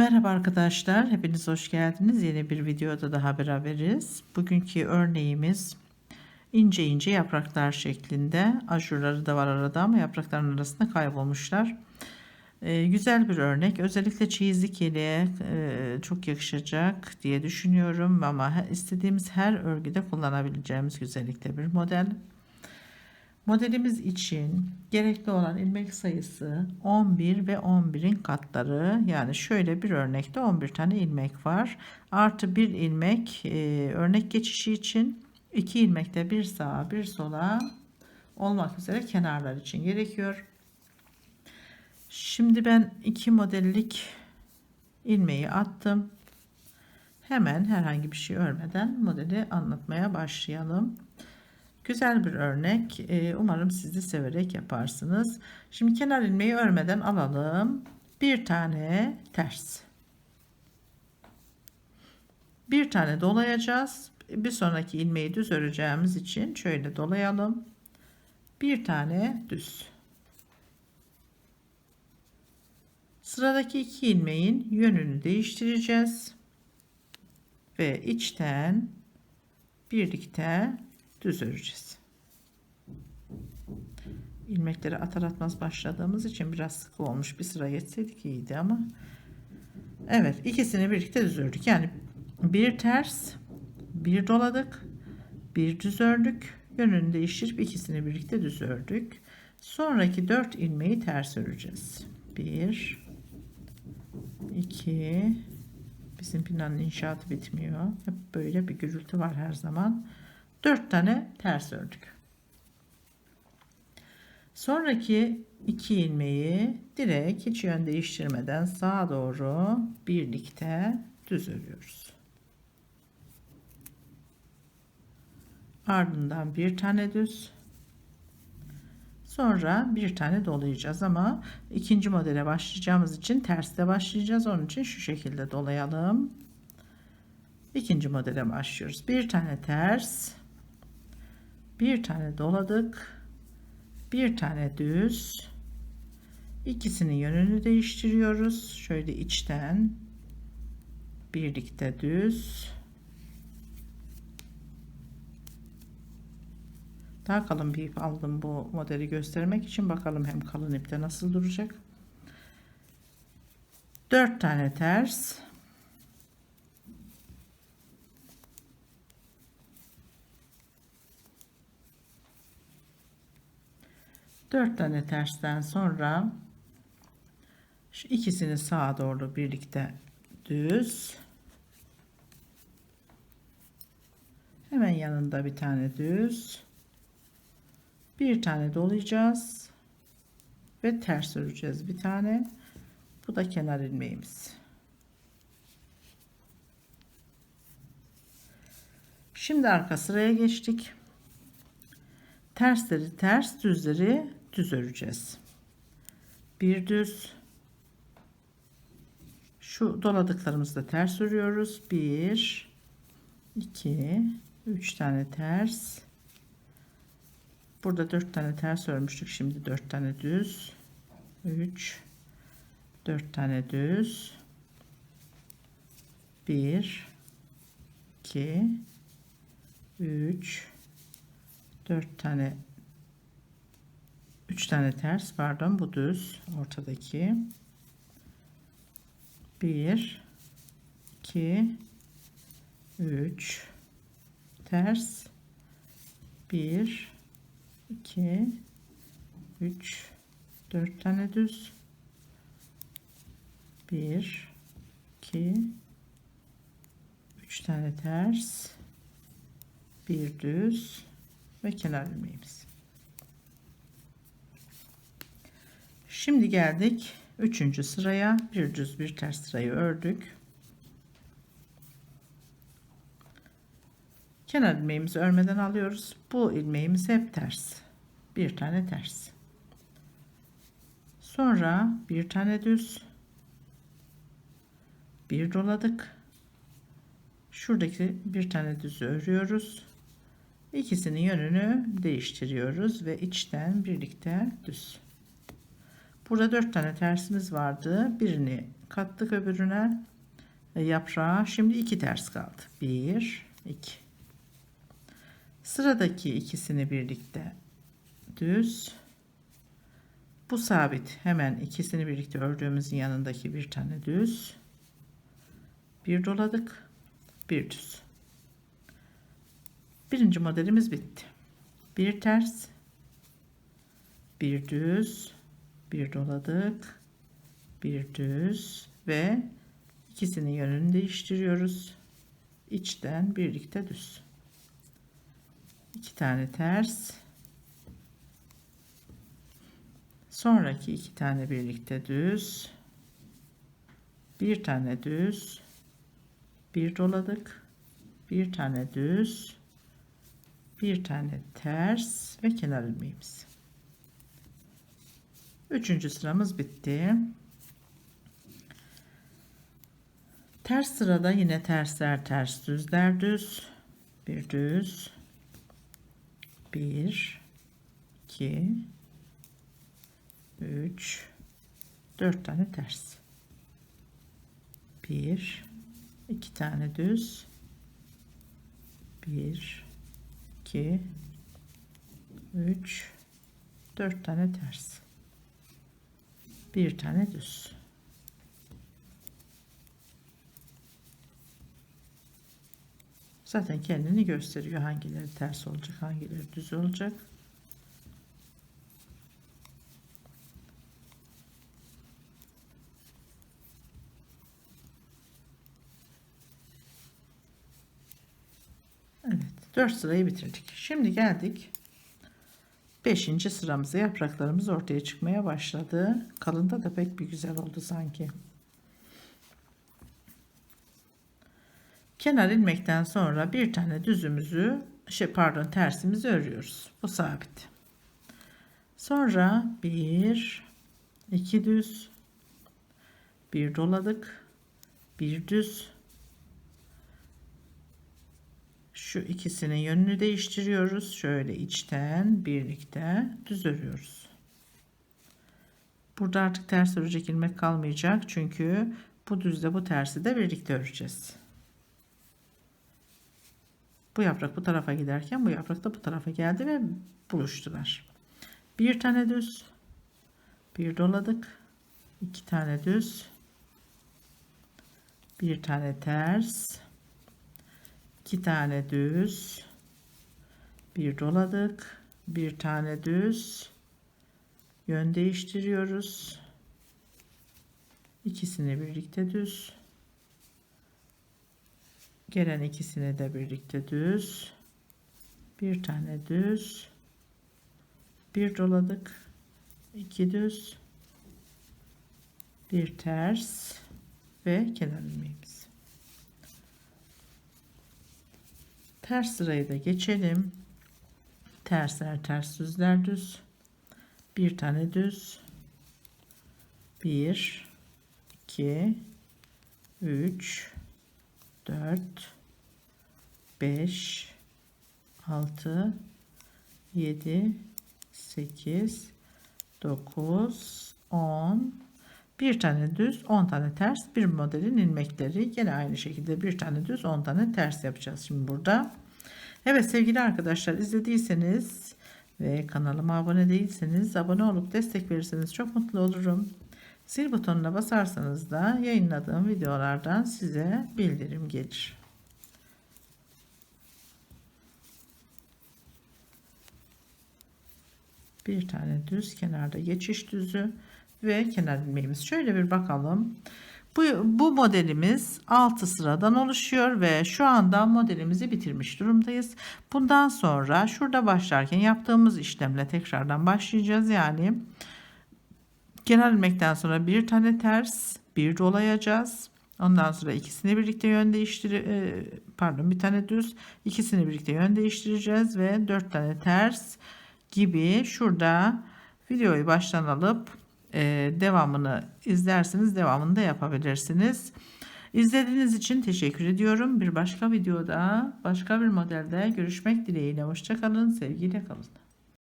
Merhaba arkadaşlar, hepiniz hoş geldiniz. Yeni bir videoda daha beraberiz. Bugünkü örneğimiz ince ince yapraklar şeklinde. Ajurları da var arada ama yaprakların arasında kaybolmuşlar. Ee, güzel bir örnek. Özellikle çeyizlik yeleğe e, çok yakışacak diye düşünüyorum. Ama istediğimiz her örgüde kullanabileceğimiz güzellikte bir model. Modelimiz için gerekli olan ilmek sayısı 11 ve 11'in katları. Yani şöyle bir örnekte 11 tane ilmek var. Artı bir ilmek e, örnek geçişi için 2 ilmek de bir sağa bir sola olmak üzere kenarlar için gerekiyor. Şimdi ben iki modellik ilmeği attım. Hemen herhangi bir şey örmeden modeli anlatmaya başlayalım. Güzel bir örnek. Ee, Umarım siz de severek yaparsınız. Şimdi kenar ilmeği örmeden alalım. Bir tane ters. Bir tane dolayacağız. Bir sonraki ilmeği düz öreceğimiz için şöyle dolayalım. Bir tane düz. Sıradaki iki ilmeğin yönünü değiştireceğiz. Ve içten birlikte düz öreceğiz. İlmekleri atar atmaz başladığımız için biraz sıkı olmuş. Bir sıra geçseydik iyiydi ama. Evet ikisini birlikte düz ördük. Yani bir ters bir doladık bir düz ördük. Yönünü değiştirip ikisini birlikte düz ördük. Sonraki dört ilmeği ters öreceğiz. Bir, iki, bizim binanın inşaatı bitmiyor. Hep böyle bir gürültü var her zaman. 4 tane ters ördük. Sonraki iki ilmeği direkt hiç yön değiştirmeden sağa doğru birlikte düz örüyoruz. Ardından bir tane düz. Sonra bir tane dolayacağız ama ikinci modele başlayacağımız için terste başlayacağız. Onun için şu şekilde dolayalım. İkinci modele başlıyoruz. Bir tane ters bir tane doladık. Bir tane düz. İkisinin yönünü değiştiriyoruz. Şöyle içten birlikte düz. Daha kalın bir ip aldım bu modeli göstermek için. Bakalım hem kalın ipte nasıl duracak. 4 tane ters Dört tane tersten sonra şu ikisini sağa doğru birlikte düz. Hemen yanında bir tane düz. Bir tane dolayacağız ve ters öreceğiz bir tane. Bu da kenar ilmeğimiz. Şimdi arka sıraya geçtik. Tersleri ters düzleri düz öreceğiz. Bir düz. Şu doladıklarımızı da ters örüyoruz. Bir, iki, üç tane ters. Burada dört tane ters örmüştük. Şimdi dört tane düz. Üç, dört tane düz. Bir, iki, üç, dört tane 3 tane ters pardon bu düz ortadaki. 1 2 3 ters. 1 2 3 4 tane düz. 1 2 3 tane ters. Bir düz ve kenar ilmeğimiz Şimdi geldik üçüncü sıraya. Bir düz bir ters sırayı ördük. Kenar ilmeğimizi örmeden alıyoruz. Bu ilmeğimiz hep ters. Bir tane ters. Sonra bir tane düz. Bir doladık. Şuradaki bir tane düzü örüyoruz. İkisinin yönünü değiştiriyoruz ve içten birlikte düz. Burada dört tane tersimiz vardı. Birini kattık öbürüne ve yaprağa. Şimdi iki ters kaldı. 1 2 sıradaki ikisini birlikte düz. Bu sabit. Hemen ikisini birlikte ördüğümüzün yanındaki bir tane düz. Bir doladık. Bir düz. Birinci modelimiz bitti. Bir ters. Bir düz bir doladık. Bir düz ve ikisinin yönünü değiştiriyoruz. İçten birlikte düz. İki tane ters. Sonraki iki tane birlikte düz. Bir tane düz. Bir doladık. Bir tane düz. Bir tane ters ve kenar ilmeğimiz üçüncü sıramız bitti. Ters sırada yine tersler ters düzler düz. Bir düz. Bir iki 3 4 tane ters. 1 2 tane düz. 1 2 3 4 tane ters bir tane düz zaten kendini gösteriyor hangileri ters olacak hangileri düz olacak Evet 4 sırayı bitirdik. Şimdi geldik 5. sıramıza yapraklarımız ortaya çıkmaya başladı. Kalında da pek bir güzel oldu sanki. Kenar ilmekten sonra bir tane düzümüzü şey pardon tersimizi örüyoruz. Bu sabit. Sonra bir iki düz bir doladık bir düz şu ikisinin yönünü değiştiriyoruz. Şöyle içten birlikte düz örüyoruz. Burada artık ters örecek ilmek kalmayacak. Çünkü bu düzle bu tersi de birlikte öreceğiz. Bu yaprak bu tarafa giderken bu yaprak da bu tarafa geldi ve buluştular. Bir tane düz, bir doladık, iki tane düz, bir tane ters, 2 tane düz. Bir doladık. Bir tane düz. Yön değiştiriyoruz. İkisini birlikte düz. Gelen ikisini de birlikte düz. Bir tane düz. Bir doladık. İki düz. Bir ters ve kenar ilmeğimiz ters sırayı da geçelim. Tersler ters düzler düz. Bir tane düz. 1 2 3 4 5 6 7 8 9 10 bir tane düz 10 tane ters. Bir modelin ilmekleri yine aynı şekilde bir tane düz 10 tane ters yapacağız. Şimdi burada Evet sevgili arkadaşlar izlediyseniz ve kanalıma abone değilseniz abone olup destek verirseniz çok mutlu olurum. Zil butonuna basarsanız da yayınladığım videolardan size bildirim gelir. Bir tane düz kenarda geçiş düzü ve kenar ilmeğimiz. Şöyle bir bakalım. Bu, bu modelimiz 6 sıradan oluşuyor ve şu anda modelimizi bitirmiş durumdayız. Bundan sonra şurada başlarken yaptığımız işlemle tekrardan başlayacağız. Yani kenar ilmekten sonra bir tane ters bir dolayacağız. Ondan sonra ikisini birlikte yön değiştir e, pardon bir tane düz ikisini birlikte yön değiştireceğiz ve dört tane ters gibi şurada videoyu baştan alıp e, devamını izlersiniz devamını da yapabilirsiniz. İzlediğiniz için teşekkür ediyorum. Bir başka videoda başka bir modelde görüşmek dileğiyle. Hoşçakalın. Sevgiyle kalın.